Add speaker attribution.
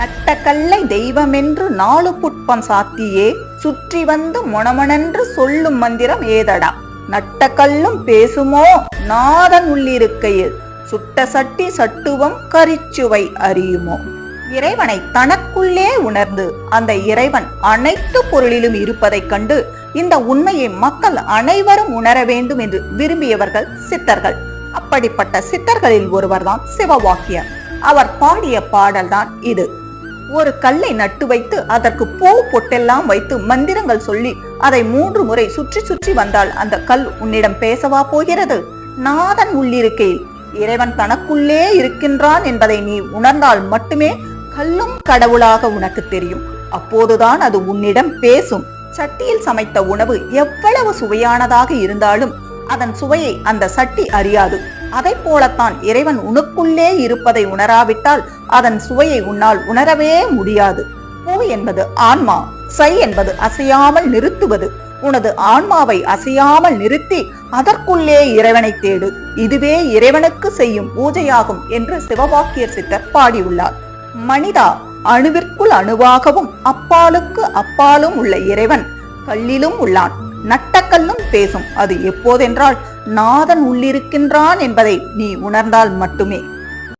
Speaker 1: நட்ட கல்லை தெய்வமென்று நாலு புட்பம் சாத்தியே. சுற்றி வந்து மொணமொணென்று சொல்லும் மந்திரம் ஏதடா? நட்ட கல்லும் பேசுமோ? நாதன் உள்ளிருக்கையில். சுட்ட சட்டி சட்டுவம் கரிச்சுவை அறியுமோ? இறைவனை தனக்குள்ளே உணர்ந்து அந்த இறைவன் அனைத்து பொருளிலும் இருப்பதைக் கண்டு இந்த உண்மையை மக்கள் அனைவரும் உணர வேண்டும் என்று விரும்பியவர்கள் சித்தர்கள். அப்படிப்பட்ட சித்தர்களில் ஒருவர்தான் சிவவாக்கியர் அவர் பாடிய பாடல்தான் இது. ஒரு கல்லை நட்டு வைத்து அதற்கு பூ பொட்டெல்லாம் வைத்து மந்திரங்கள் சொல்லி அதை மூன்று முறை சுற்றி சுற்றி வந்தால் அந்த கல் உன்னிடம் பேசவா போகிறது? நாதன் உள்ளிருக்கையில் இறைவன் தனக்குள்ளே இருக்கின்றான் என்பதை நீ உணர்ந்தால் மட்டுமே கல்லும் கடவுளாக உனக்கு தெரியும். அப்போதுதான் அது உன்னிடம் பேசும். சட்டியில் சமைத்த உணவு எவ்வளவு சுவையானதாக இருந்தாலும் அதன் சுவையை அந்த சட்டி அறியாது. அதை போலத்தான் இறைவன் உனக்குள்ளே இருப்பதை உணராவிட்டால் அதன் சுவையை உன்னால் உணரவே முடியாது. பூ என்பது ஆன்மா சை என்பது அசையாமல் நிறுத்துவது. உனது ஆன்மாவை அசையாமல் நிறுத்தி அதற்குள்ளே இறைவனை தேடு. இதுவே இறைவனுக்கு செய்யும் பூஜையாகும் என்று சிவபாக்கியர் சித்தர் பாடியுள்ளார். மனிதா அணுவிற்குள் அணுவாகவும் அப்பாலுக்கு அப்பாலும் உள்ள இறைவன் கல்லிலும் உள்ளான். நட்டக்கல்லும் பேசும். அது எப்போதென்றால் நாதன் உள்ளிருக்கின்றான் என்பதை நீ உணர்ந்தால் மட்டுமே.